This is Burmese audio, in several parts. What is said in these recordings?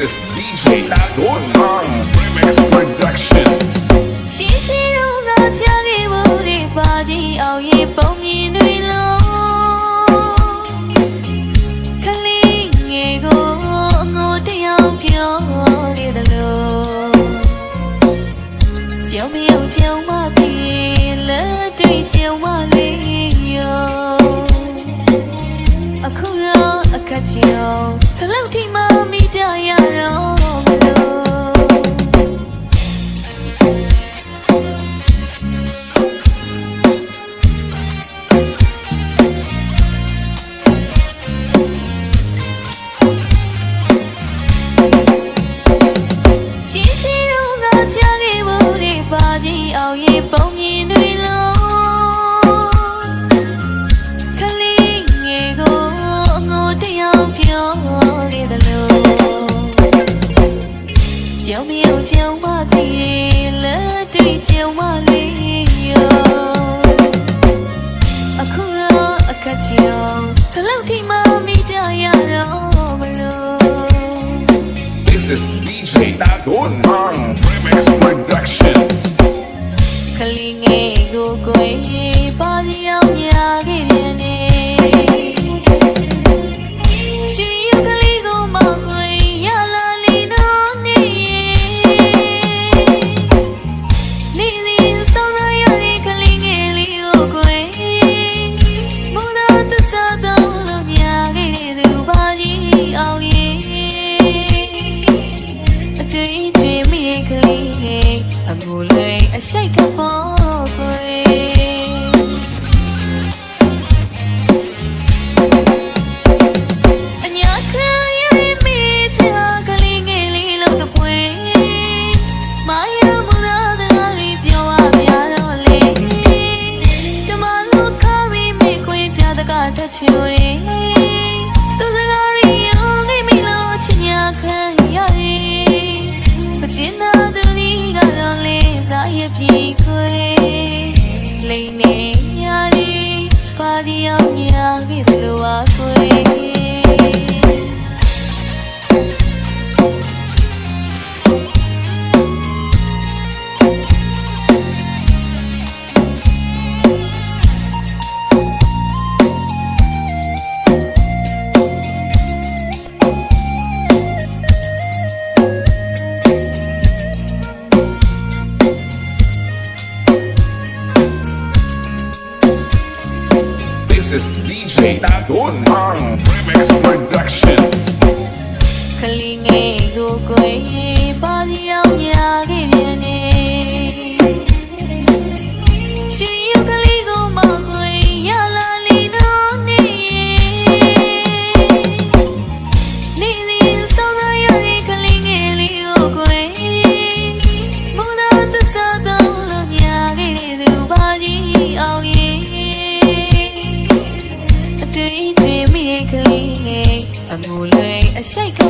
This is DJ Dagon Remix Productions. ရှိရှိတော့ငါကြားခဲ့ဖို့ဒီပါကြီးအောင်ရင်ပုံမြင်တွေလုံးခလေးငယ်ကိုငိုတယောက်ပြောခဲ့တယ်လို့ပြောမယုံချင်မသိလက်တွေ့ချင်မလေးရောအခုတော့အခက်ချင်အောင်ဒီလောက်ထိမှမိတရတော့မ လို့ရှိ ပြောမယုံချင်မသိလက်တွေ့ချင်မလေးရောအခုတော့အခက်ချင်အောင်ဒီလောက်ထိမှမိတရတော့မလို့ This is DJ Dagon Remix Productions. ကလေးငယ်ကိုကိုယ်ပါစီအောင်ညာ အရှိတ်ကပေါ် ပြီခွေလိမ့်နေရည်ပါဒီအောင်ညာခဲ့တယ်လို့ပါခွေ is DJ Dagon Remix Productions. ခလီငယ်ကိုကိုယ်ပါဒီအောင်ညာခဲ့ပြန်နေရွှေရကလေးကိုမကိုယ်ရလာလီတော့နေနေနေဆောင်ရရတဲ့ကလေးငယ်လေးကိုကိုယ်မုန်းတော့သစ္စာတော့လို့ညာခဲ့တဲ့သူပါကြီးအောင်ရဲ့ စက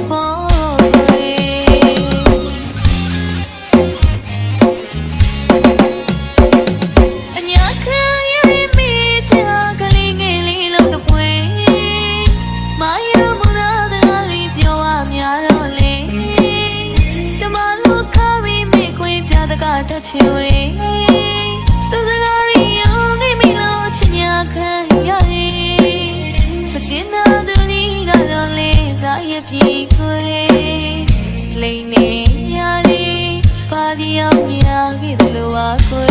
ားတွေပြောရများတော့လေကျမတို့ခါရီမိခွေပြတကတချူရီသူစကား လေးစားရပြီခွေလိမ့်နေရည်ပါဒီအောင်ညာခဲ့တယ်လို့ပါခွေ